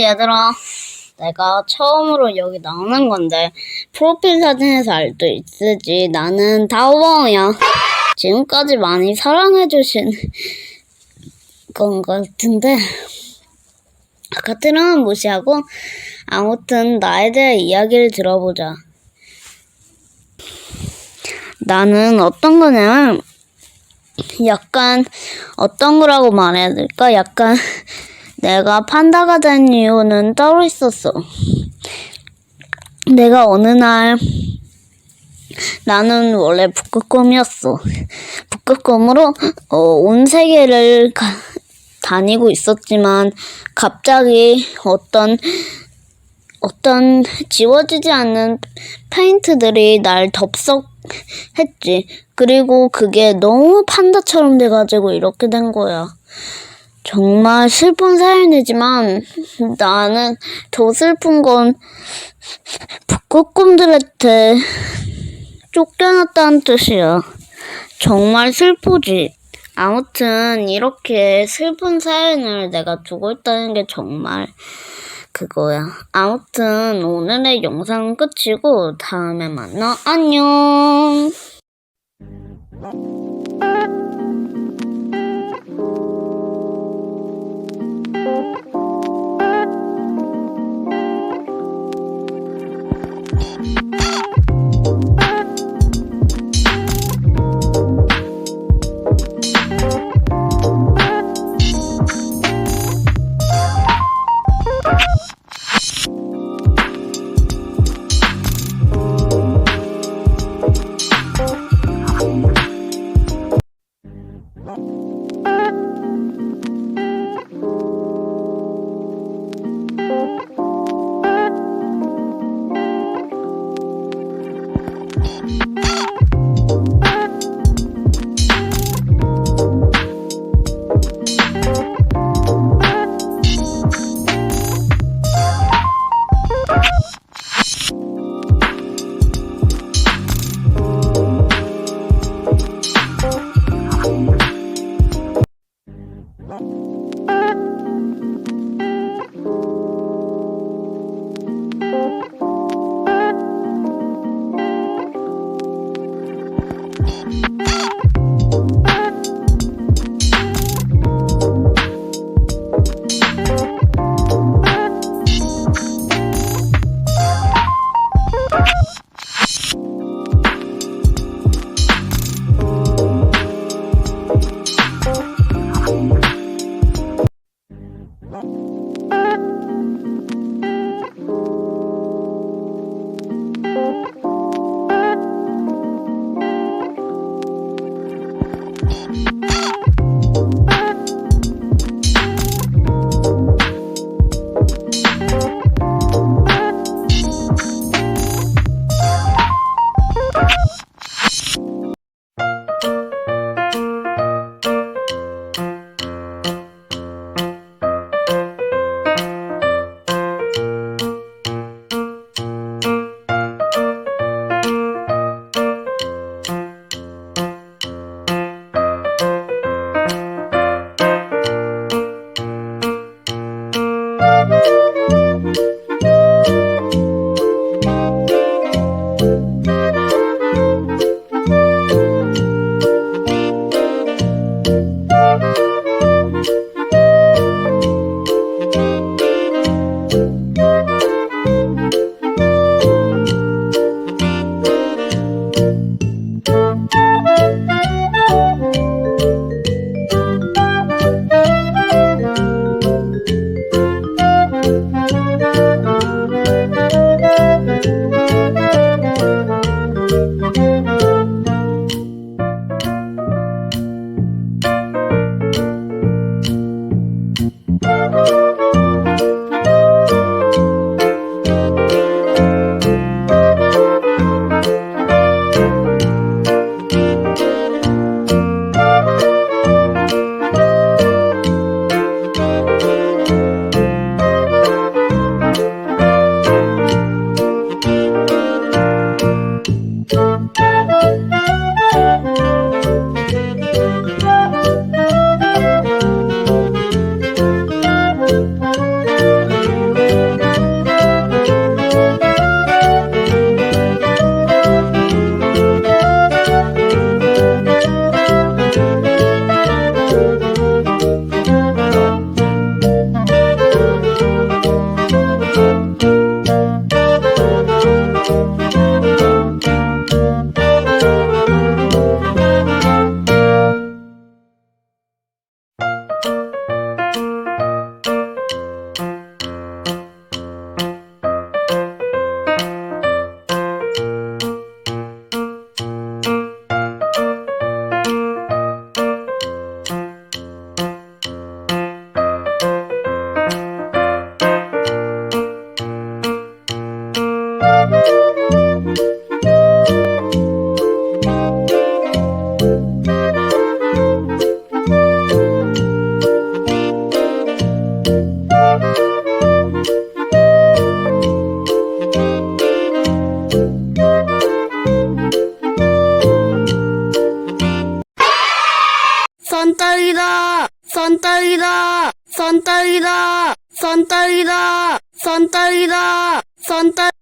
얘들아. 내가 처음으로 여기 나오는 건데 프로필 사진에서 알수 있으지. 나는 다오버야. 지금까지 많이 사랑해주신 건 같은데 아까들은 무시하고 아무튼 나에 대해 이야기를 들어보자. 나는 어떤 거냐면 약간 어떤 거라고 말해야 될까? 약간 내가 판다가 된 이유는 따로 있었어. 내가 어느 날 나는 원래 북극곰이었어. 북극곰으로 어, 온 세계를 가- 다니고 있었지만 갑자기 어떤 어떤 지워지지 않는 페인트들이 날 덥석했지. 그리고 그게 너무 판다처럼 돼가지고 이렇게 된 거야. 정말 슬픈 사연이지만 나는 더 슬픈 건 북극곰들한테 쫓겨났다는 뜻이야. 정말 슬프지. 아무튼 이렇게 슬픈 사연을 내가 두고 있다는 게 정말 그거야. 아무튼 오늘의 영상은 끝이고 다음에 만나. 안녕. Bye. 선딸기다, 선딸기다, 선딸기다, 선딸기다, 선딸